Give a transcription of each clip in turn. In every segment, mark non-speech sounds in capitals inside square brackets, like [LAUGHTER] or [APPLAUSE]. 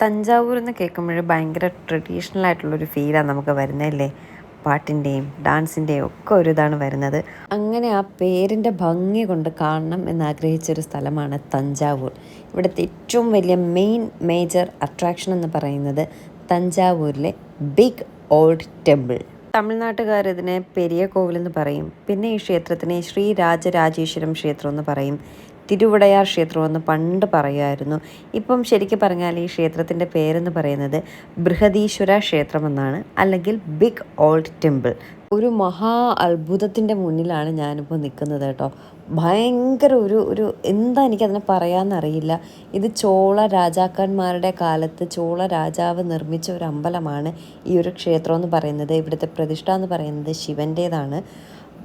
തഞ്ചാവൂർ എന്ന് കേൾക്കുമ്പോൾ ഭയങ്കര ട്രഡീഷണൽ ആയിട്ടുള്ളൊരു ഫീലാണ് നമുക്ക് വരുന്നതല്ലേ പാട്ടിന്റെയും ഡാൻസിന്റെയും ഒക്കെ ഒരു ഇതാണ് വരുന്നത്. അങ്ങനെ ആ പേരിന്റെ ഭംഗി കൊണ്ട് കാണണം എന്നാഗ്രഹിച്ചൊരു സ്ഥലമാണ് തഞ്ചാവൂർ. ഇവിടുത്തെ ഏറ്റവും വലിയ മെയിൻ മേജർ അട്രാക്ഷൻ എന്ന് പറയുന്നത് തഞ്ചാവൂരിലെ ബിഗ് ഓൾഡ് ടെമ്പിൾ തമിഴ്നാട്ടുകാർ ഇതിനെ പെരിയ കോവിൽ എന്ന് പറയും. പിന്നെ ഈ ക്ഷേത്രത്തിനെ ശ്രീ രാജരാജേശ്വരം ക്ഷേത്രം എന്ന് പറയും. തിരുവിടയാർ ക്ഷേത്രമെന്ന് പണ്ട് പറയുമായിരുന്നു. ഇപ്പം ശരിക്കും പറഞ്ഞാൽ ഈ ക്ഷേത്രത്തിന്റെ പേരെന്ന് പറയുന്നത് ബൃഹദീശ്വര ക്ഷേത്രം എന്നാണ് അല്ലെങ്കിൽ ബിഗ് ഓൾഡ് ടെമ്പിൾ. ഒരു മഹാ അത്ഭുതത്തിന്റെ മുന്നിലാണ് ഞാനിപ്പോൾ നിൽക്കുന്നത് കേട്ടോ. ഭയങ്കര ഒരു ഒരു എന്താ എനിക്കതിനെ പറയാമെന്നറിയില്ല. ഇത് ചോള രാജാക്കന്മാരുടെ കാലത്ത് ചോള രാജാവ് നിർമ്മിച്ച ഒരു അമ്പലമാണ് ഈ ഒരു ക്ഷേത്രം എന്ന് പറയുന്നത്. ഇവിടുത്തെ പ്രതിഷ്ഠ എന്ന് പറയുന്നത് ശിവന്റേതാണ്.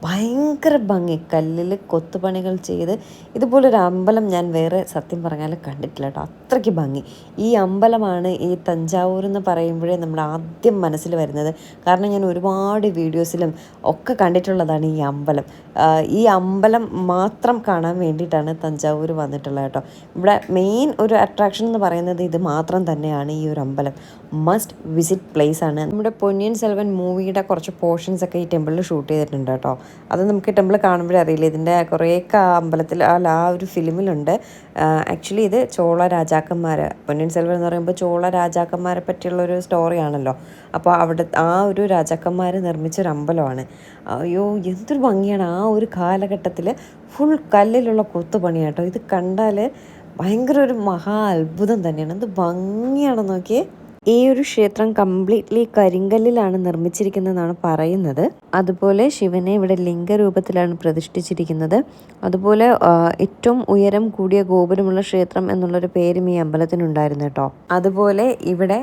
ഭയങ്കര ഭംഗി. കല്ലിൽ കൊത്തുപണികൾ ചെയ്ത് ഇതുപോലൊരു അമ്പലം ഞാൻ വേറെ സത്യം പറഞ്ഞാൽ കണ്ടിട്ടില്ല കേട്ടോ. അത്രയ്ക്ക് ഭംഗി. ഈ അമ്പലമാണ് ഈ തഞ്ചാവൂർ എന്ന് പറയുമ്പോഴേ നമ്മൾ ആദ്യം മനസ്സിൽ വരുന്നത്. കാരണം ഞാൻ ഒരുപാട് വീഡിയോസിലും ഒക്കെ കണ്ടിട്ടുള്ളതാണ് ഈ അമ്പലം. ഈ അമ്പലം മാത്രം കാണാൻ വേണ്ടിയിട്ടാണ് തഞ്ചാവൂർ വന്നിട്ടുള്ളത് കേട്ടോ. ഇവിടെ മെയിൻ ഒരു അട്രാക്ഷൻ എന്ന് പറയുന്നത് ഇത് മാത്രം തന്നെയാണ് ഈ ഒരു അമ്പലം. മസ്റ്റ് വിസിറ്റ് പ്ലേസ് ആണ്. നമ്മുടെ പൊന്നിയൻ സെൽവൻ മൂവിയുടെ കുറച്ച് പോർഷൻസ് ഒക്കെ ഈ ടെമ്പിളിൽ ഷൂട്ട് ചെയ്തിട്ടുണ്ട് കേട്ടോ. അത് നമുക്ക് ടെമ്പിൾ കാണുമ്പോഴേ അറിയില്ല. ഇതിന്റെ കുറേയൊക്കെ ആ അമ്പലത്തിൽ അല്ല ആ ഒരു ഫിലിമിലുണ്ട്. ആക്ച്വലി ഇത് ചോള രാജാക്കന്മാർ പൊന്നിയൻ സെൽവൻ എന്ന് പറയുമ്പോൾ ചോള രാജാക്കന്മാരെ പറ്റിയുള്ള ഒരു സ്റ്റോറിയാണല്ലോ അപ്പോൾ അവിടെ ആ ഒരു രാജാക്കന്മാർ നിർമ്മിച്ചൊരു അമ്പലമാണ് അയ്യോ എന്തൊരു ഭംഗിയാണ്. ആ ഒരു കാലഘട്ടത്തിൽ ഫുൾ കല്ലിലുള്ള കൊത്തുപണിയാട്ടോ ഇത് കണ്ടാൽ ഭയങ്കര ഒരു മഹാ അത്ഭുതം തന്നെയാണ്. എന്ത് ഭംഗിയാണെന്ന് നോക്കിയേ. ഈ ഒരു ക്ഷേത്രം കംപ്ലീറ്റ്ലി കരിങ്കല്ലിലാണ് നിർമ്മിച്ചിരിക്കുന്നതെന്നാണ് പറയുന്നത്. അതുപോലെ ശിവനെ ഇവിടെ ലിംഗരൂപത്തിലാണ് പ്രതിഷ്ഠിച്ചിരിക്കുന്നത്. അതുപോലെ ഏറ്റവും ഉയരം കൂടിയ ഗോപുരമുള്ള ക്ഷേത്രം എന്നുള്ളൊരു പേരും ഈ അമ്പലത്തിനുണ്ടായിരുന്നു കേട്ടോ. അതുപോലെ ഇവിടെ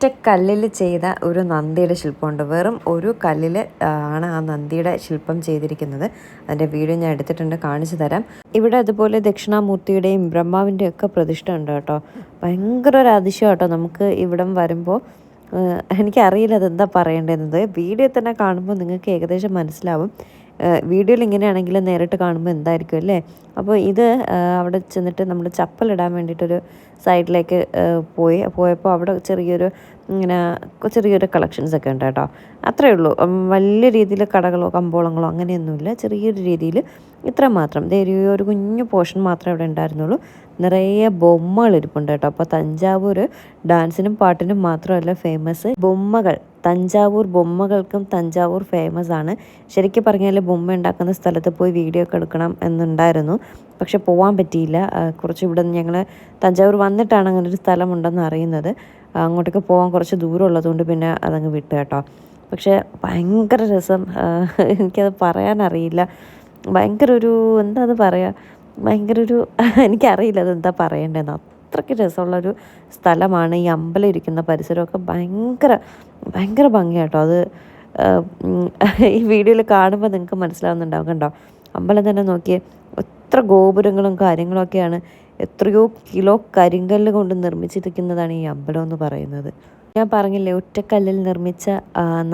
ഒറ്റ കല്ലിൽ ചെയ്ത ഒരു നന്ദിയുടെ ശില്പമുണ്ട്. വെറും ഒരു കല്ലിൽ ആണ് ആ നന്ദിയുടെ ശില്പം ചെയ്തിരിക്കുന്നത്. അതിന്റെ വീഡിയോ ഞാൻ എടുത്തിട്ടുണ്ട് കാണിച്ചു തരാം. ഇവിടെ അതുപോലെ ദക്ഷിണാമൂർത്തിയുടെയും ബ്രഹ്മാവിന്റെയും ഒക്കെ പ്രതിഷ്ഠ ഉണ്ട് കേട്ടോ. ഭയങ്കര ഒരു അതിശയം കേട്ടോ നമുക്ക് ഇവിടം വരുമ്പോൾ എനിക്കറിയില്ല അതെന്താ പറയേണ്ടതെന്നത്. വീഡിയോ തന്നെ കാണുമ്പോൾ നിങ്ങൾക്ക് ഏകദേശം മനസ്സിലാവും. വീഡിയോയിൽ ഇങ്ങനെയാണെങ്കിൽ നേരിട്ട് കാണുമ്പോൾ എന്തായിരിക്കും അല്ലേ? അപ്പോൾ ഇത് അവിടെ ചെന്നിട്ട് നമ്മൾ ചപ്പലിടാൻ വേണ്ടിയിട്ടൊരു സൈഡിലേക്ക് പോയി. പോയപ്പോൾ അവിടെ ചെറിയൊരു ഇങ്ങനെ ചെറിയൊരു കളക്ഷൻസ് ഒക്കെ ഉണ്ട് കേട്ടോ. അത്രയേ ഉള്ളൂ. വലിയ രീതിയിൽ കടകളോ കമ്പോളങ്ങളോ അങ്ങനെയൊന്നുമില്ല. ചെറിയൊരു രീതിയിൽ ഇത്ര മാത്രം. ഒരു കുഞ്ഞു പോർഷൻ മാത്രമേ അവിടെ ഉണ്ടായിരുന്നുള്ളൂ. നിറയെ ബൊമ്മകൾ ഇരിപ്പുണ്ട് കേട്ടോ. അപ്പോൾ തഞ്ചാവൂർ ഡാൻസിനും പാട്ടിനും മാത്രമല്ല ഫേമസ് ബൊമ്മകൾ. തഞ്ചാവൂർ ബൊമ്മകൾക്കും തഞ്ചാവൂർ ഫേമസ് ആണ്. ശരിക്കും പറഞ്ഞാൽ ബൊമ്മ ഉണ്ടാക്കുന്ന സ്ഥലത്ത് പോയി വീഡിയോ ഒക്കെ എടുക്കണം എന്നുണ്ടായിരുന്നു. പക്ഷെ പോകാൻ പറ്റിയില്ല. കുറച്ച് ഇവിടെ നിന്ന് ഞങ്ങൾ തഞ്ചാവൂർ വന്നിട്ടാണ് അങ്ങനെ ഒരു സ്ഥലമുണ്ടെന്ന് അറിയുന്നത്. അങ്ങോട്ടേക്ക് പോകാൻ കുറച്ച് ദൂരം ഉള്ളതുകൊണ്ട് പിന്നെ അതങ്ങ് വിട്ടു കേട്ടോ. പക്ഷെ ഭയങ്കര രസം. എനിക്കത് പറയാനറിയില്ല. ഭയങ്കര ഒരു എന്താ അത് പറയുക ഭയങ്കര ഒരു എനിക്കറിയില്ല അതെന്താ പറയേണ്ടതെന്ന്. അത്രയ്ക്ക് രസമുള്ളൊരു സ്ഥലമാണ്. ഈ അമ്പലം ഇരിക്കുന്ന പരിസരമൊക്കെ ഭയങ്കര ഭയങ്കര ഭംഗിയാട്ടോ. അത് ഈ വീഡിയോയിൽ കാണുമ്പോൾ നിങ്ങൾക്ക് മനസ്സിലാവുന്നുണ്ടാവും കണ്ടോ? അമ്പലം തന്നെ നോക്കിയേ എത്ര ഗോപുരങ്ങളും കാര്യങ്ങളൊക്കെയാണ് എത്രയോ കിലോ കരിങ്കല്ല് കൊണ്ട് നിർമ്മിച്ചിരിക്കുന്നതാണ് ഈ അമ്പലം എന്ന് പറയുന്നത്. ഞാൻ പറഞ്ഞില്ലേ ഒറ്റക്കല്ലിൽ നിർമ്മിച്ച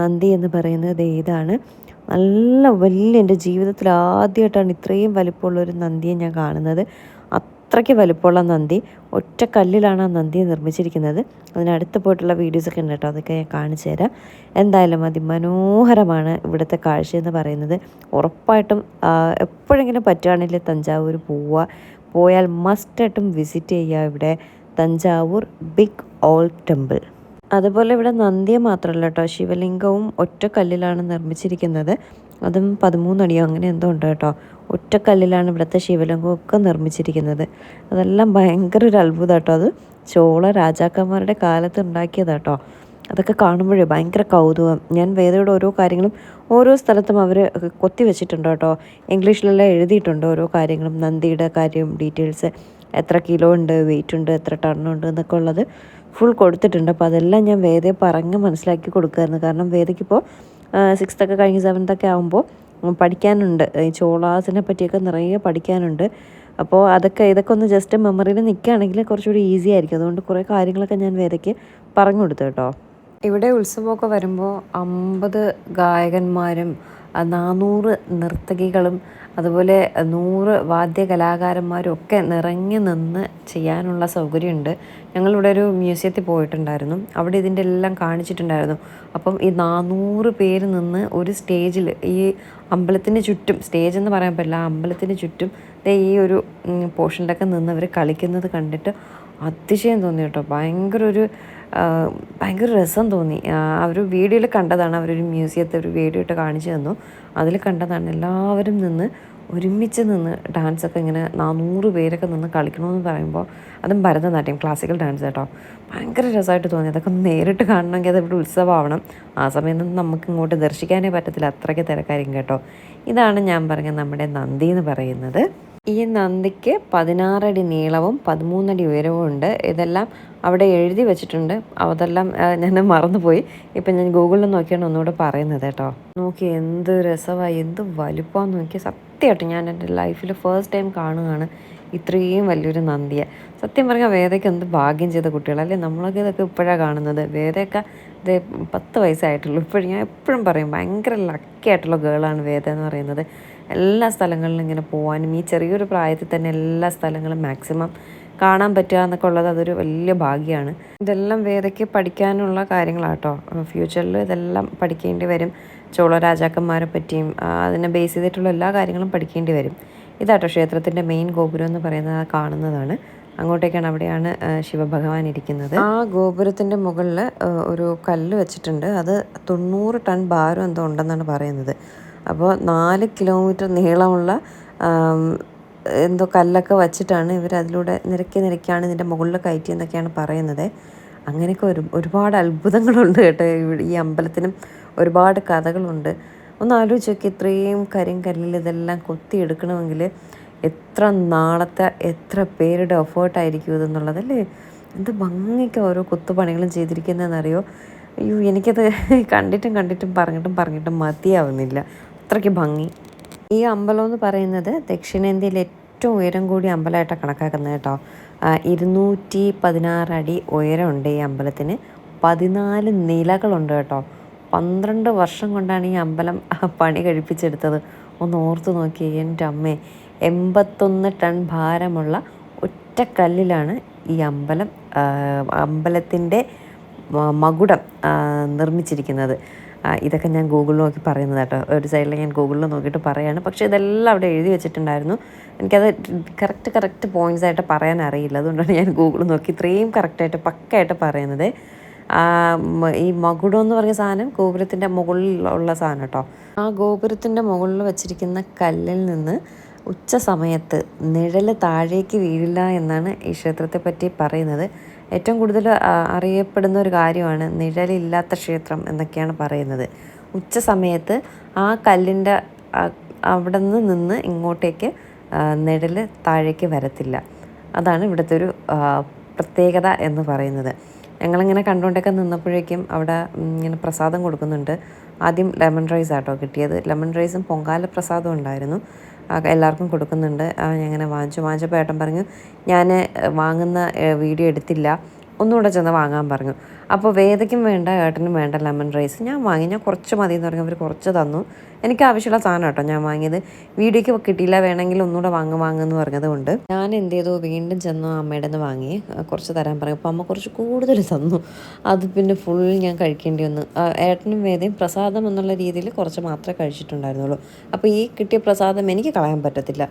നന്ദി എന്ന് പറയുന്നത് ഇതാണ് നല്ല വലിയ എന്റെ ജീവിതത്തിൽ ആദ്യമായിട്ടാണ് ഇത്രയും വലിപ്പമുള്ള ഒരു നന്ദിയെ ഞാൻ കാണുന്നത്. അത്രയ്ക്ക് വലുപ്പമുള്ള നന്ദി. ഒറ്റ കല്ലിലാണ് ആ നന്ദി നിർമ്മിച്ചിരിക്കുന്നത്. അതിനടുത്ത് പോയിട്ടുള്ള വീഡിയോസൊക്കെ ഉണ്ട് കേട്ടോ. അതൊക്കെ ഞാൻ കാണിച്ചു തരാം. എന്തായാലും അതിമനോഹരമാണ് ഇവിടുത്തെ കാഴ്ച എന്ന് പറയുന്നത്. ഉറപ്പായിട്ടും എപ്പോഴെങ്കിലും പറ്റുകയാണെങ്കിൽ തഞ്ചാവൂർ പോവുക. പോയാൽ മസ്റ്റായിട്ടും വിസിറ്റ് ചെയ്യുക ഇവിടെ. Thanjavur big all temple. അതുപോലെ ഇവിടെ നന്ദിയെ മാത്രമല്ല കേട്ടോ. ശിവലിംഗവും ഒറ്റ കല്ലിലാണ് നിർമ്മിച്ചിരിക്കുന്നത്. അതും പതിമൂന്നടിയോ അങ്ങനെ എന്തോ ഉണ്ട് കേട്ടോ. ഒറ്റക്കല്ലിലാണ് ഇവിടുത്തെ ശിവലിംഗമൊക്കെ നിർമ്മിച്ചിരിക്കുന്നത്. അതെല്ലാം ഭയങ്കര ഒരു അത്ഭുതം കേട്ടോ അത് ചോള രാജാക്കന്മാരുടെ കാലത്ത് ഉണ്ടാക്കിയതാട്ടോ അതൊക്കെ കാണുമ്പോഴേ ഭയങ്കര കൗതുകം. ഞാൻ വേദയുടെ ഓരോ കാര്യങ്ങളും ഓരോ സ്ഥലത്തും അവർ കൊത്തി വെച്ചിട്ടുണ്ട് കേട്ടോ. ഇംഗ്ലീഷിലെല്ലാം എഴുതിയിട്ടുണ്ട് ഓരോ കാര്യങ്ങളും. നന്ദിയുടെ കാര്യം ഡീറ്റെയിൽസ് എത്ര കിലോ ഉണ്ട് വെയിറ്റ് ഉണ്ട് എത്ര ടണ്ണുണ്ട് എന്നൊക്കെ ഉള്ളത് ഫുൾ കൊടുത്തിട്ടുണ്ട്. അപ്പോൾ അതെല്ലാം ഞാൻ വേദയെ പറഞ്ഞ് മനസ്സിലാക്കി കൊടുക്കുമായിരുന്നു കാരണം വേദയ്ക്കിപ്പോൾ സിക്സ്ത്തൊക്കെ കഴിഞ്ഞ് സെവൻത്തൊക്കെ ആകുമ്പോൾ പഠിക്കാനുണ്ട്. ഈ ചോളാസിനെ പറ്റിയൊക്കെ നിറയെ പഠിക്കാനുണ്ട്. അപ്പോൾ അതൊക്കെ ഇതൊക്കെ ഒന്ന് ജസ്റ്റ് മെമ്മറിയിൽ നിൽക്കുകയാണെങ്കിൽ കുറച്ചുകൂടി ഈസി ആയിരിക്കും. അതുകൊണ്ട് കുറേ കാര്യങ്ങളൊക്കെ ഞാൻ വേദയ്ക്ക് പറഞ്ഞു കൊടുത്തു കേട്ടോ. ഇവിടെ ഉത്സവമൊക്കെ വരുമ്പോൾ അമ്പത് ഗായകന്മാരും നാനൂറ് നർത്തകികളും അതുപോലെ നൂറ് വാദ്യ കലാകാരന്മാരും ഒക്കെ നിറഞ്ഞു നിന്ന് ചെയ്യാനുള്ള സൗകര്യമുണ്ട്. ഞങ്ങളിവിടെ ഒരു മ്യൂസിയത്തിൽ പോയിട്ടുണ്ടായിരുന്നു. അവിടെ ഇതിന്റെ എല്ലാം കാണിച്ചിട്ടുണ്ടായിരുന്നു. അപ്പം ഈ നാനൂറ് പേര് നിന്ന് ഒരു സ്റ്റേജിൽ ഈ അമ്പലത്തിന് ചുറ്റും സ്റ്റേജ് എന്ന് പറയാൻ പറ്റില്ല ആ അമ്പലത്തിന് ചുറ്റും ഈ ഒരു പോർഷനിലൊക്കെ നിന്ന് അവർ കളിക്കുന്നത് കണ്ടിട്ട് അതിശയം തോന്നി കേട്ടോ. ഭയങ്കര ഒരു ഭയങ്കര രസം തോന്നി. ഒരു വീഡിയോയിൽ കണ്ടതാണ്. അവരൊരു മ്യൂസിയത്തെ ഒരു വീഡിയോ ഇട്ട് കാണിച്ചു തന്നു. അതിൽ കണ്ടതാണ് എല്ലാവരും നിന്ന് ഒരുമിച്ച് നിന്ന് ഡാൻസൊക്കെ ഇങ്ങനെ നാനൂറ് പേരൊക്കെ നിന്ന് കളിക്കണമെന്ന് പറയുമ്പോൾ അതും ഭരതനാട്യം ക്ലാസിക്കൽ ഡാൻസ് കേട്ടോ. ഭയങ്കര രസമായിട്ട് തോന്നി. അതൊക്കെ നേരിട്ട് കാണണമെങ്കിൽ അത് ഇവിടെ ഉത്സവമാവണം. ആ സമയത്ത് നമുക്ക് ഇങ്ങോട്ട് ദർശിക്കാനേ പറ്റത്തില്ല. അത്രയ്ക്ക് തിരക്കായിരിക്കും കേട്ടോ. ഇതാണ് ഞാൻ പറഞ്ഞ നമ്മുടെ നന്ദി എന്ന് പറയുന്നത്. ഈ നന്ദിക്ക് പതിനാറടി നീളവും പതിമൂന്നടി ഉയരവും ഉണ്ട് ഇതെല്ലാം അവിടെ എഴുതി വെച്ചിട്ടുണ്ട്. അതെല്ലാം ഞാൻ മറന്നുപോയി. ഇപ്പം ഞാൻ ഗൂഗിളിൽ നോക്കിയാണ് ഒന്നുകൂടെ പറയുന്നത് കേട്ടോ. നോക്കി എന്ത് രസമായി എന്ത് വലുപ്പമാണെന്ന് നോക്കി സത്യമായിട്ട് ഞാൻ എന്റെ ലൈഫിൽ ഫസ്റ്റ് ടൈം കാണുകയാണ് ഇത്രയും വലിയൊരു നന്ദിയെ. സത്യം പറഞ്ഞാൽ വേദയ്ക്ക് എന്ത് ഭാഗ്യം ചെയ്ത കുട്ടികളല്ലേ നമ്മളൊക്കെ ഇതൊക്കെ ഇപ്പോഴാണ് കാണുന്നത്. വേദയൊക്കെ ഇത് പത്ത് വയസ്സായിട്ടുള്ളൂ. ഇപ്പോഴും ഞാൻ എപ്പോഴും പറയും ഭയങ്കര ലക്കി ആയിട്ടുള്ള ഗേളാണ് വേദ എന്ന് പറയുന്നത്. എല്ലാ സ്ഥലങ്ങളിലും ഇങ്ങനെ പോകാനും ഈ ചെറിയൊരു പ്രായത്തിൽ തന്നെ എല്ലാ സ്ഥലങ്ങളും മാക്സിമം കാണാൻ പറ്റുക എന്നൊക്കെ ഉള്ളത് അതൊരു വലിയ ഭാഗ്യമാണ്. ഇതെല്ലാം വേദയ്ക്ക് പഠിക്കാനുള്ള കാര്യങ്ങളാട്ടോ. ഫ്യൂച്ചറിൽ ഇതെല്ലാം പഠിക്കേണ്ടി വരും. ചോള രാജാക്കന്മാരെ പറ്റിയും അതിനെ ബേസ് ചെയ്തിട്ടുള്ള എല്ലാ കാര്യങ്ങളും പഠിക്കേണ്ടി വരും. ഇതാട്ടോ ക്ഷേത്രത്തിന്റെ മെയിൻ ഗോപുരം എന്ന് പറയുന്നത് കാണുന്നതാണ്. അങ്ങോട്ടേക്കാണ് അവിടെയാണ് ശിവഭഗവാൻ ഇരിക്കുന്നത്. ആ ഗോപുരത്തിന്റെ മുകളിൽ ഒരു കല്ല് വെച്ചിട്ടുണ്ട്. അത് തൊണ്ണൂറ് ടൺ ഭാരം എന്തോ ഉണ്ടെന്നാണ് പറയുന്നത്. അപ്പോൾ നാല് കിലോമീറ്റർ നീളമുള്ള എന്തോ കല്ലൊക്കെ വച്ചിട്ടാണ് ഇവർ അതിലൂടെ നിരക്കി നിരക്കിയാണ് ഇതിന്റെ മുകളിൽ കയറ്റിയെന്നൊക്കെയാണ് പറയുന്നത്. അങ്ങനെയൊക്കെ ഒരു ഒരുപാട് അത്ഭുതങ്ങളുണ്ട് കേട്ടോ ഈ അമ്പലത്തിനും. ഒരുപാട് കഥകളുണ്ട്. ഒന്ന് ആലോചിച്ച് നോക്കി ഇത്രയും കരിങ്കല്ലിൽ ഇതെല്ലാം കൊത്തിയെടുക്കണമെങ്കിൽ എത്ര നാളത്തെ എത്ര പേരുടെ എഫേർട്ടായിരിക്കും ഇതെന്നുള്ളതല്ലേ എന്ത് ഭംഗിക്ക് ഓരോ കുത്തുപണികളും ചെയ്തിരിക്കുന്നതെന്നറിയോ? അയ്യോ എനിക്കത് കണ്ടിട്ടും കണ്ടിട്ടും പറഞ്ഞിട്ടും പറഞ്ഞിട്ടും മതിയാവുന്നില്ല. അത്രയ്ക്ക് ഭംഗി. ഈ അമ്പലം എന്ന് പറയുന്നത് ദക്ഷിണേന്ത്യയിലെ ഏറ്റവും ഉയരം കൂടിയ അമ്പലമായിട്ടാണ് കണക്കാക്കുന്നത് കേട്ടോ. ഇരുന്നൂറ്റി പതിനാറ് അടി ഉയരമുണ്ട് ഈ അമ്പലത്തിന്. പതിനാല് നിലകളുണ്ട് കേട്ടോ. പന്ത്രണ്ട് വർഷം കൊണ്ടാണ് ഈ അമ്പലം [LAUGHS] പണി കഴിപ്പിച്ചെടുത്തത്. ഒന്ന് ഓർത്ത് നോക്കി എന്റെ അമ്മേ. എൺപത്തൊന്ന് ടൺ ഭാരമുള്ള ഒറ്റ കല്ലിലാണ് ഈ അമ്പലം അമ്പലത്തിന്റെ മകുടം നിർമ്മിച്ചിരിക്കുന്നത്. ഇതൊക്കെ ഞാൻ ഗൂഗിളിൽ നോക്കി പറയുന്നത് കേട്ടോ. ഒരു സൈഡിൽ ഞാൻ ഗൂഗിളിൽ നോക്കിയിട്ട് പറയാണ്. പക്ഷേ ഇതെല്ലാം അവിടെ എഴുതി വെച്ചിട്ടുണ്ടായിരുന്നു. എനിക്കത് കറക്റ്റ് കറക്റ്റ് പോയിന്റ്സ് ആയിട്ട് പറയാൻ അറിയില്ല. അതുകൊണ്ടാണ് ഞാൻ ഗൂഗിൾ നോക്കി ഇത്രയും കറക്റ്റായിട്ട് പക്കയായിട്ട് പറയുന്നത്. ഈ മകുടം എന്ന് പറഞ്ഞ സാധനം ഗോപുരത്തിന്റെ മുകളിലുള്ള സാധനം കേട്ടോ. ആ ഗോപുരത്തിന്റെ മുകളിൽ വെച്ചിരിക്കുന്ന കല്ലിൽ നിന്ന് ഉച്ച സമയത്ത് നിഴൽ താഴേക്ക് വീഴില്ല എന്നാണ് ഈ ക്ഷേത്രത്തെ പറ്റി പറയുന്നത്. ഏറ്റവും കൂടുതൽ അറിയപ്പെടുന്ന ഒരു കാര്യമാണ് നിഴലില്ലാത്ത ക്ഷേത്രം എന്നൊക്കെയാണ് പറയുന്നത്. ഉച്ച സമയത്ത് ആ കല്ലിന്റെ അവിടെ നിന്ന് നിന്ന് ഇങ്ങോട്ടേക്ക് നിഴൽ താഴേക്ക് വരത്തില്ല. അതാണ് ഇവിടുത്തെ ഒരു പ്രത്യേകത എന്ന് പറയുന്നത്. ഞങ്ങളിങ്ങനെ കണ്ടുകൊണ്ടൊക്കെ നിന്നപ്പോഴേക്കും അവിടെ ഇങ്ങനെ പ്രസാദം കൊടുക്കുന്നുണ്ട്. ആദ്യം ലെമൺ റൈസ് ആട്ടോ കിട്ടിയത്. ലെമൺ റൈസും പൊങ്കാല പ്രസാദവും ഉണ്ടായിരുന്നു. എല്ലാവർക്കും കൊടുക്കുന്നുണ്ട്. അവൻ അങ്ങനെ വാങ്ങിച്ചു. വാങ്ങിച്ചപ്പോൾ ഏട്ടൻ പറഞ്ഞു ഞാൻ വാങ്ങുന്ന വീഡിയോ എടുത്തില്ല. ഒന്നുകൂടെ ചെന്ന് വാങ്ങാൻ പറഞ്ഞു. അപ്പോൾ വേദയ്ക്കും വേണ്ട ഏട്ടനും വേണ്ട ലെമൺ റൈസ്. ഞാൻ വാങ്ങി. ഞാൻ കുറച്ച് മതി എന്ന് പറഞ്ഞു. അവർ കുറച്ച് തന്നു. എനിക്ക് ആവശ്യമുള്ള സാധനം കേട്ടോ ഞാൻ വാങ്ങിയത്. വീഡിയോയ്ക്ക് കിട്ടിയില്ല വേണമെങ്കിൽ ഒന്നുകൂടെ വാങ്ങും വാങ്ങുമെന്ന് പറഞ്ഞത് കൊണ്ട് ഞാൻ എന്ത് ചെയ്തു വീണ്ടും ചെന്നു അമ്മയുടെ നിന്ന് വാങ്ങി. കുറച്ച് തരാൻ പറഞ്ഞു. അപ്പോൾ അമ്മ കുറച്ച് കൂടുതൽ തന്നു. അത് പിന്നെ ഫുൾ ഞാൻ കഴിക്കേണ്ടി വന്നു. ഏട്ടനും വേദയും പ്രസാദം എന്നുള്ള രീതിയിൽ കുറച്ച് മാത്രമേ കഴിച്ചിട്ടുണ്ടായിരുന്നുള്ളൂ. അപ്പോൾ ഈ കിട്ടിയ പ്രസാദം എനിക്ക് കളയാൻ പറ്റത്തില്ല.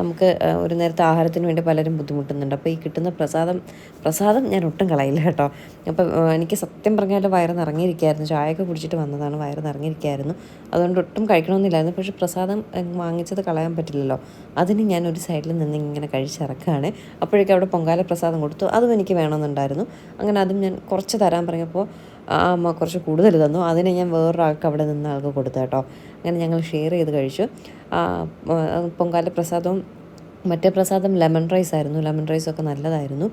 നമുക്ക് ഒരു നേരത്തെ ആഹാരത്തിന് വേണ്ടി പലരും ബുദ്ധിമുട്ടുന്നുണ്ട്. അപ്പോൾ ഈ കിട്ടുന്ന പ്രസാദം പ്രസാദം ഞാൻ ഒട്ടും കളയില്ല കേട്ടോ. അപ്പോൾ എനിക്ക് സത്യം പറഞ്ഞാൽ വയറ് നിറങ്ങിയിരിക്കുകയായിരുന്നു ചായയൊക്കെ കുടിച്ചിട്ട് വന്നതാണ് വയറ് നിറങ്ങിയിരിക്കുകയായിരുന്നു അതുകൊണ്ട് ഒട്ടും കഴിക്കണമെന്നില്ലായിരുന്നു. പക്ഷെ പ്രസാദം വാങ്ങിച്ചത് കളയാൻ പറ്റില്ലല്ലോ. അതിന് ഞാൻ ഒരു സൈഡിൽ നിന്ന് ഇങ്ങനെ കഴിച്ചിറക്കുകയാണ് അപ്പോഴേക്കും അവിടെ പൊങ്കാല പ്രസാദം കൊടുത്തു. അതും എനിക്ക് വേണമെന്നുണ്ടായിരുന്നു. അങ്ങനെ അതും ഞാൻ കുറച്ച് തരാൻ പറഞ്ഞപ്പോൾ ആ അമ്മ കുറച്ച് കൂടുതൽ തന്നു. അതിനെ ഞാൻ വേറൊരാൾക്ക് അവിടെ നിന്ന് ആൾക്ക് കൊടുത്തു കേട്ടോ. അങ്ങനെ ഞങ്ങൾ ഷെയർ ചെയ്ത് കഴിച്ചു. ആ, പൊങ്കാല പ്രസാദവും മറ്റേ പ്രസാദം ലെമൺ റൈസ് ആയിരുന്നു. ലെമൺ റൈസൊക്കെ നല്ലതായിരുന്നു.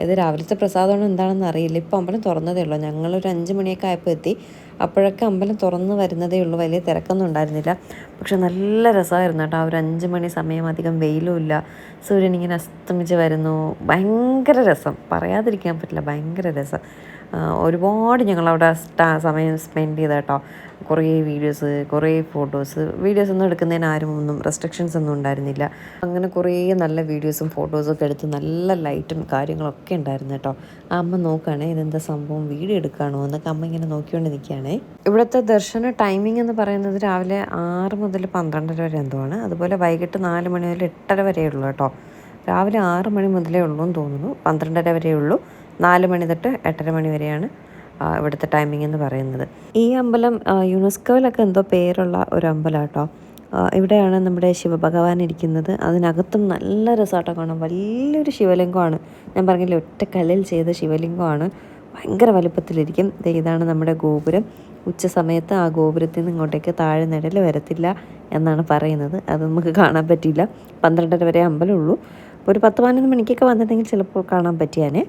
ഇത് രാവിലത്തെ പ്രസാദമാണ് എന്താണെന്ന് അറിയില്ല. ഇപ്പോൾ അമ്പലം തുറന്നതേ ഉള്ളൂ. ഞങ്ങളൊരു അഞ്ച് മണിയൊക്കെ ആയപ്പോൾ എത്തി. അപ്പോഴൊക്കെ അമ്പലം തുറന്ന് വരുന്നതേ ഉള്ളൂ. വലിയ തിരക്കൊന്നും ഉണ്ടായിരുന്നില്ല. പക്ഷെ നല്ല രസമായിരുന്നു കേട്ടോ. ഒരു അഞ്ച് മണി സമയം അധികം വെയിലുമില്ല സൂര്യൻ ഇങ്ങനെ അസ്തമിച്ച് വരുന്നു. ഭയങ്കര രസം. പറയാതിരിക്കാൻ പറ്റില്ല. ഭയങ്കര രസം. ഒരുപാട് ഞങ്ങളവിടെ സമയം സ്പെൻഡ് ചെയ്ത കേട്ടോ. കുറേ വീഡിയോസ് കുറേ ഫോട്ടോസ് വീഡിയോസ് ഒന്നും എടുക്കുന്നതിന് ആരും ഒന്നും റെസ്ട്രിക്ഷൻസ് ഒന്നും ഉണ്ടായിരുന്നില്ല. അങ്ങനെ കുറേ നല്ല വീഡിയോസും ഫോട്ടോസും ഒക്കെ എടുത്ത് നല്ല ലൈറ്റും കാര്യങ്ങളൊക്കെ ഉണ്ടായിരുന്നു കേട്ടോ. അമ്മ നോക്കുകയാണേ ഇതെന്താ സംഭവം? വീഡിയോ എടുക്കുകയാണോ? എന്നൊക്കെ അമ്മ ഇങ്ങനെ നോക്കിക്കൊണ്ട് നിൽക്കുകയാണേ. ഇവിടുത്തെ ദർശന ടൈമിംഗ് എന്ന് പറയുന്നത് രാവിലെ ആറ് മുതൽ പന്ത്രണ്ടര വരെ എന്തോ ആണ്. അതുപോലെ വൈകിട്ട് നാല് മണി മുതൽ എട്ടര വരെയുള്ളൂ കേട്ടോ. രാവിലെ ആറ് മണി മുതലേ ഉള്ളൂ എന്ന് തോന്നുന്നു. പന്ത്രണ്ടര വരെയുള്ളൂ നാല് മണി തൊട്ട് എട്ടര മണി വരെയാണ് ഇവിടുത്തെ ടൈമിംഗ് എന്ന് പറയുന്നത്. ഈ അമ്പലം യുനെസ്കോയിലൊക്കെ എന്തോ പേരുള്ള ഒരു അമ്പലം കേട്ടോ ഇവിടെയാണ് നമ്മുടെ ശിവഭഗവാൻ ഇരിക്കുന്നത്. അതിനകത്തും നല്ല രസമാട്ടോ കാണാം വലിയൊരു ശിവലിംഗമാണ്. ഞാൻ പറഞ്ഞില്ല ഒറ്റ കല്ലിൽ ചെയ്ത ശിവലിംഗമാണ്. ഭയങ്കര വലുപ്പത്തിലിരിക്കും. ഇതാണ് നമ്മുടെ ഗോപുരം. ഉച്ച സമയത്ത് ആ ഗോപുരത്തിൽ നിന്ന് ഇങ്ങോട്ടേക്ക് താഴെ നിഴൽ വരത്തില്ല എന്നാണ് പറയുന്നത്. അത് നമുക്ക് കാണാൻ പറ്റില്ല പന്ത്രണ്ടര വരെ അമ്പലമുള്ളൂ ഒരു പത്ത് പതിനൊന്ന് മണിക്കൊക്കെ വന്നിട്ടെങ്കിൽ ചിലപ്പോൾ കാണാൻ പറ്റിയാനേ.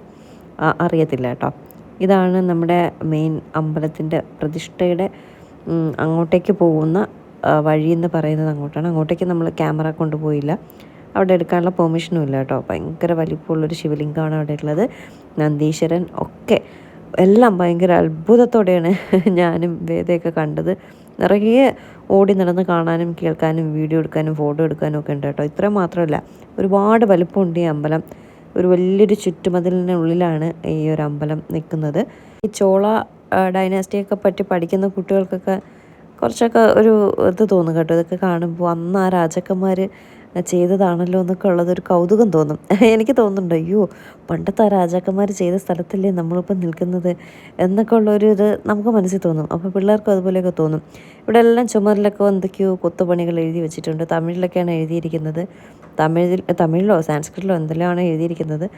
അറിയത്തില്ല കേട്ടോ. ഇതാണ് നമ്മുടെ മെയിൻ അമ്പലത്തിന്റെ പ്രതിഷ്ഠയുടെ അങ്ങോട്ടേക്ക് പോകുന്ന വഴി എന്ന് പറയുന്നത് അങ്ങോട്ടാണ്. അങ്ങോട്ടേക്ക് നമ്മൾ ക്യാമറ കൊണ്ടുപോയില്ല. അവിടെ എടുക്കാനുള്ള പെർമിഷനും ഇല്ല കേട്ടോ. ഭയങ്കര വലിപ്പമുള്ളൊരു ശിവലിംഗമാണ് അവിടെ ഉള്ളത്. നന്ദീശ്വരൻ ഒക്കെ എല്ലാം ഭയങ്കര അത്ഭുതത്തോടെയാണ് [LAUGHS] ഞാനും വേദയൊക്കെ കണ്ടത്. നിറയെ ഓടി നടന്ന് കാണാനും കേൾക്കാനും വീഡിയോ എടുക്കാനും ഫോട്ടോ എടുക്കാനും ഒക്കെ ഉണ്ട് കേട്ടോ. ഇത്ര മാത്രമല്ല ഒരുപാട് വലുപ്പമുണ്ട് ഈ അമ്പലം. ഒരു വലിയൊരു ചുറ്റുമതിലിനുള്ളിലാണ് ഈ ഒരു അമ്പലം നിൽക്കുന്നത്. ഈ ചോള ഡൈനാസ്റ്റിയൊക്കെ പറ്റി പഠിക്കുന്ന കുട്ടികൾക്കൊക്കെ കുറച്ചൊക്കെ ഒരു ഇത് തോന്നും കേട്ടോ. ഇതൊക്കെ കാണുമ്പോൾ അന്ന് ആ രാജാക്കന്മാർ ചെയ്തതാണല്ലോ എന്നൊക്കെ ഉള്ളതൊരു കൗതുകം തോന്നും. എനിക്ക് തോന്നുന്നുണ്ട് അയ്യോ പണ്ടത്തെ ആ രാജാക്കന്മാർ ചെയ്ത സ്ഥലത്തല്ലേ നമ്മളിപ്പോൾ നിൽക്കുന്നത്? എന്നൊക്കെ ഉള്ളൊരു ഇത് നമുക്ക് മനസ്സിൽ തോന്നും. അപ്പോൾ പിള്ളേർക്കും അതുപോലെയൊക്കെ തോന്നും. ഇവിടെ എല്ലാം ചുമരിലൊക്കെ എന്തൊക്കെയോ കൊത്തുപണികൾ എഴുതി വെച്ചിട്ടുണ്ട്. തമിഴിലൊക്കെയാണ് എഴുതിയിരിക്കുന്നത്. തമിഴിൽ തമിഴിലോ സാൻസ്ക്രിറ്റിലോ എന്തെല്ലാം ആണ് എഴുതിയിരിക്കുന്നത്?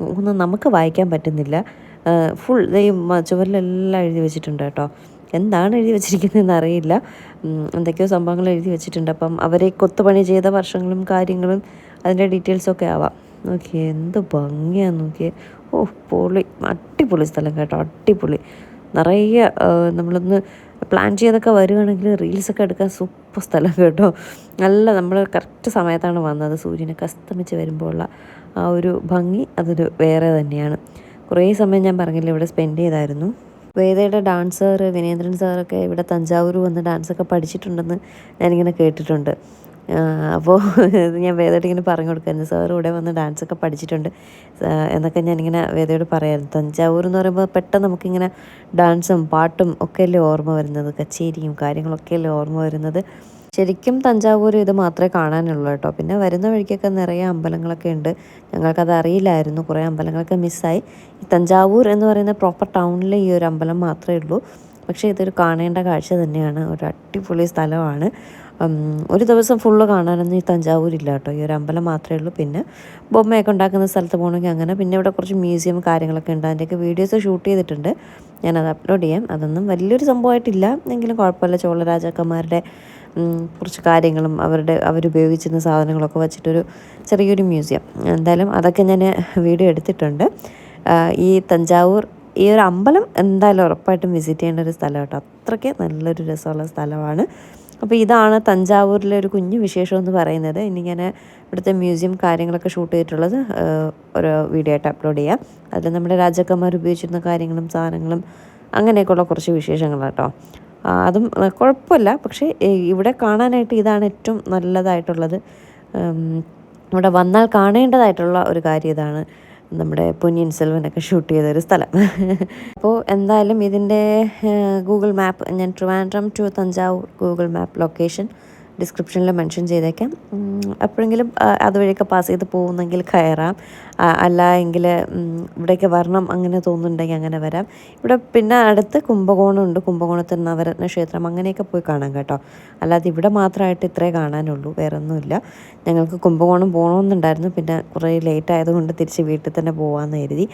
ഒന്നും നമുക്ക് വായിക്കാൻ പറ്റുന്നില്ല. ഫുൾ ഈ ചുവരിലെല്ലാം എഴുതി വെച്ചിട്ടുണ്ട് കേട്ടോ. എന്താണ് എഴുതി വെച്ചിരിക്കുന്നതെന്ന് അറിയില്ല. എന്തൊക്കെയോ സംഭവങ്ങൾ എഴുതി വെച്ചിട്ടുണ്ട്. അപ്പം അവരെ കൊത്തുപണി ചെയ്ത വർഷങ്ങളും കാര്യങ്ങളും അതിന്റെ ഡീറ്റെയിൽസൊക്കെ ആവാം. നോക്കിയേ എന്ത് ഭംഗിയാണ് നോക്കിയേ. ഓ പൊളി. അടിപൊളി സ്ഥലം കേട്ടോ അടിപൊളി. നിറയെ നമ്മളൊന്ന് പ്ലാൻ ചെയ്തൊക്കെ വരികയാണെങ്കിൽ റീൽസൊക്കെ എടുക്കാൻ സൂപ്പർ സ്ഥലം കേട്ടോ. നല്ല നമ്മൾ കറക്റ്റ് സമയത്താണ് വന്നത്. സൂര്യനൊക്കെ അസ്തമിച്ച് വരുമ്പോഴുള്ള ആ ഒരു ഭംഗി അതൊരു വേറെ തന്നെയാണ്. കുറേ സമയം ഞാൻ പറഞ്ഞില്ല ഇവിടെ സ്പെൻഡ് ചെയ്തായിരുന്നു. വേദയുടെ ഡാൻസർ വിനേന്ദ്രൻ സാറൊക്കെ ഇവിടെ തഞ്ചാവൂർ വന്ന് ഡാൻസൊക്കെ പഠിച്ചിട്ടുണ്ടെന്ന് ഞാനിങ്ങനെ കേട്ടിട്ടുണ്ട്. അപ്പോൾ ഞാൻ വേദയോട് ഇങ്ങനെ പറഞ്ഞു കൊടുക്കായിരുന്നു. സാർ ഇവിടെ വന്ന് ഡാൻസൊക്കെ പഠിച്ചിട്ടുണ്ട്. എന്നൊക്കെ ഞാനിങ്ങനെ വേദയോട് പറയായിരുന്നു. തഞ്ചാവൂർ എന്ന് പറയുമ്പോൾ പെട്ടെന്ന് നമുക്കിങ്ങനെ ഡാൻസും പാട്ടും ഒക്കെ അല്ലേ ഓർമ്മ വരുന്നത്? കച്ചേരിയും കാര്യങ്ങളൊക്കെ അല്ലേ ഓർമ്മ വരുന്നത്? ശരിക്കും തഞ്ചാവൂർ ഇത് മാത്രമേ കാണാനുള്ളൂ കേട്ടോ. പിന്നെ വരുന്ന വഴിക്കൊക്കെ നിറയെ അമ്പലങ്ങളൊക്കെ ഉണ്ട്. ഞങ്ങൾക്കത് അറിയില്ലായിരുന്നു. കുറേ അമ്പലങ്ങളൊക്കെ മിസ്സായി. ഈ തഞ്ചാവൂർ എന്ന് പറയുന്ന പ്രോപ്പർ ടൗണിലെ ഈ ഒരു അമ്പലം മാത്രമേ ഉള്ളൂ. പക്ഷേ ഇതൊരു കാണേണ്ട കാഴ്ച തന്നെയാണ്. ഒരു അടിപൊളി സ്ഥലമാണ്. ഒരു ദിവസം ഫുള്ള് കാണാനൊന്നും ഈ തഞ്ചാവൂരില്ല കേട്ടോ. ഈ ഒരു അമ്പലം മാത്രമേ ഉള്ളൂ. പിന്നെ ബൊമ്മയൊക്കെ ഉണ്ടാക്കുന്ന സ്ഥലത്ത് പോകണമെങ്കിൽ അങ്ങനെ. പിന്നെ ഇവിടെ കുറച്ച് മ്യൂസിയം കാര്യങ്ങളൊക്കെ ഉണ്ട്. അതിന്റെയൊക്കെ വീഡിയോസ് ഷൂട്ട് ചെയ്തിട്ടുണ്ട്. ഞാനത് അപ്ലോഡ് ചെയ്യാം. അതൊന്നും വലിയൊരു സംഭവമായിട്ടില്ല. എങ്കിലും കുഴപ്പമില്ല. ചോള രാജാക്കന്മാരുടെ കുറച്ച് കാര്യങ്ങളും അവരുടെ അവരുപയോഗിച്ചിരുന്ന സാധനങ്ങളൊക്കെ വെച്ചിട്ടൊരു ചെറിയൊരു മ്യൂസിയം. എന്തായാലും അതൊക്കെ ഞാൻ വീഡിയോ എടുത്തിട്ടുണ്ട്. ഈ തഞ്ചാവൂർ ഈ ഒരു അമ്പലം എന്തായാലും ഉറപ്പായിട്ടും വിസിറ്റ് ചെയ്യേണ്ട ഒരു സ്ഥലം കേട്ടോ. അത്രയ്ക്ക് നല്ലൊരു രസമുള്ള സ്ഥലമാണ്. അപ്പോൾ ഇതാണ് തഞ്ചാവൂരിലെ ഒരു കുഞ്ഞു വിശേഷം എന്ന് പറയുന്നത്. ഇനി ഞാൻ ഇവിടുത്തെ മ്യൂസിയം കാര്യങ്ങളൊക്കെ ഷൂട്ട് ചെയ്തിട്ടുള്ളത് ഒരു വീഡിയോ ആയിട്ട് അപ്ലോഡ് ചെയ്യാം. അതിൽ നമ്മുടെ രാജാക്കന്മാർ ഉപയോഗിച്ചിരുന്ന കാര്യങ്ങളും സാധനങ്ങളും അങ്ങനെയൊക്കെയുള്ള കുറച്ച് വിശേഷങ്ങൾ കേട്ടോ അതും കുഴപ്പമില്ല. പക്ഷേ ഇവിടെ കാണാനായിട്ട് ഇതാണ് ഏറ്റവും നല്ലതായിട്ടുള്ളത്. ഇവിടെ വന്നാൽ കാണേണ്ടതായിട്ടുള്ള ഒരു കാര്യം ഇതാണ്. നമ്മുടെ പൊന്നിയിൻ സെൽവനൊക്കെ ഷൂട്ട് ചെയ്തൊരു സ്ഥലം. അപ്പോൾ എന്തായാലും ഇതിന്റെ ഗൂഗിൾ മാപ്പ് ഞാൻ Trivandrum to Thanjavur Google map location ഡിസ്ക്രിപ്ഷനിൽ മെൻഷൻ ചെയ്തേക്കാം. അപ്പോഴെങ്കിലും അതുവഴിയൊക്കെ പാസ് ചെയ്ത് പോകുന്നെങ്കിൽ കയറാം. അല്ല എങ്കിൽ ഇവിടേക്ക് വരണം അങ്ങനെ തോന്നുന്നുണ്ടെങ്കിൽ അങ്ങനെ വരാം. ഇവിടെ പിന്നെ അടുത്ത് കുംഭകോണം ഉണ്ട് കുംഭകോണത്തിൽ നവരത്ന ക്ഷേത്രം അങ്ങനെയൊക്കെ പോയി കാണാം കേട്ടോ. അല്ലാതെ ഇവിടെ മാത്രമായിട്ട് ഇത്രേ കാണാനുള്ളൂ. വേറെ ഒന്നുമില്ല ഞങ്ങൾക്ക് കുംഭകോണം പോകണമെന്നുണ്ടായിരുന്നു. പിന്നെ കുറേ ലേറ്റ് ആയതുകൊണ്ട് തിരിച്ച് വീട്ടിൽ തന്നെ പോകാമെന്ന് കരുതി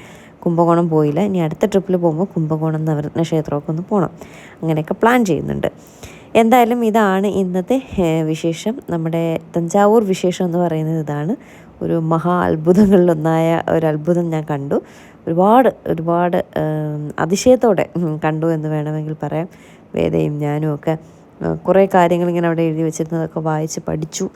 കുംഭകോണം പോയില്ല. ഇനി അടുത്ത ട്രിപ്പിൽ പോകുമ്പോൾ കുംഭകോണം നവരത്ന ക്ഷേത്രമൊക്കെ ഒന്ന് പോകണം അങ്ങനെയൊക്കെ പ്ലാൻ ചെയ്യുന്നുണ്ട്. എന്തായാലും ഇതാണ് ഇന്നത്തെ വിശേഷം. നമ്മുടെ തഞ്ചാവൂർ വിശേഷം എന്ന് പറയുന്നത് ഇതാണ്. ഒരു മഹാ അത്ഭുതങ്ങളിലൊന്നായ ഒരു അത്ഭുതം ഞാൻ കണ്ടു. ഒരുപാട് ഒരുപാട് അതിശയത്തോടെ കണ്ടു എന്ന് വേണമെങ്കിൽ പറയാം. വേദയും ഞാനും ഒക്കെ കുറേ കാര്യങ്ങൾ ഇങ്ങനെ അവിടെ എഴുതി വെച്ചിരുന്നതൊക്കെ വായിച്ച് പഠിച്ചു.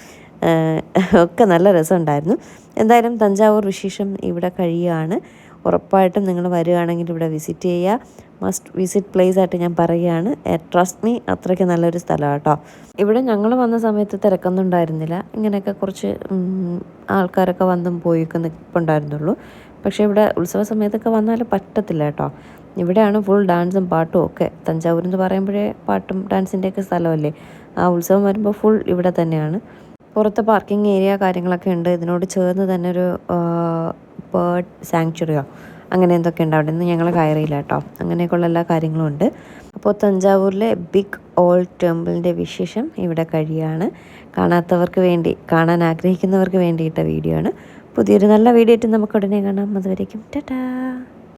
ഒക്കെ നല്ല രസമുണ്ടായിരുന്നു. എന്തായാലും തഞ്ചാവൂർ വിശേഷം ഇവിടെ കഴിയുകയാണ്. ഉറപ്പായിട്ടും നിങ്ങൾ വരികയാണെങ്കിൽ ഇവിടെ വിസിറ്റ് ചെയ്യുക. മസ്റ്റ് വിസിറ്റ് പ്ലേസ് ആയിട്ട് ഞാൻ പറയുകയാണ്. ട്രസ്റ്റ് മീ അത്രയ്ക്ക് നല്ലൊരു സ്ഥലമാണ് കേട്ടോ. ഇവിടെ ഞങ്ങൾ വന്ന സമയത്ത് തിരക്കൊന്നും ഉണ്ടായിരുന്നില്ല. ഇങ്ങനെയൊക്കെ കുറച്ച് ആൾക്കാരൊക്കെ വന്നും പോയൊക്കെ നിൽപ്പുണ്ടായിരുന്നുള്ളൂ. പക്ഷേ ഇവിടെ ഉത്സവ സമയത്തൊക്കെ വന്നാൽ പറ്റത്തില്ല കേട്ടോ. ഇവിടെയാണ് ഫുൾ ഡാൻസും പാട്ടും ഒക്കെ. തഞ്ചാവൂർ എന്ന് പറയുമ്പോഴേ പാട്ടും ഡാൻസിന്റെയൊക്കെ സ്ഥലമല്ലേ? ആ ഉത്സവം വരുമ്പോൾ ഫുൾ ഇവിടെ തന്നെയാണ്. പുറത്ത് പാർക്കിംഗ് ഏരിയ കാര്യങ്ങളൊക്കെ ഉണ്ട്. ഇതിനോട് ചേർന്ന് തന്നെ ഒരു ബേർഡ് സാങ്ച്വറിയോ അങ്ങനെ എന്തൊക്കെ ഉണ്ട് അവിടെ? നിന്ന് ഞങ്ങൾ കയറിയില്ല കേട്ടോ. അങ്ങനെയൊക്കെയുള്ള എല്ലാ കാര്യങ്ങളും ഉണ്ട്. അപ്പോൾ തഞ്ചാവൂരിലെ ബിഗ് ഓൾഡ് ടെമ്പിളിന്റെ വിശേഷം ഇവിടെ കഴിയുകയാണ് കാണാത്തവർക്ക് വേണ്ടി കാണാൻ ആഗ്രഹിക്കുന്നവർക്ക് വേണ്ടിയിട്ട വീഡിയോ ആണ്. പുതിയൊരു നല്ല വീഡിയോ ആയിട്ട് നമുക്ക് ഉടനെ കാണാം. അതുവരേക്കും ടാറ്റാ!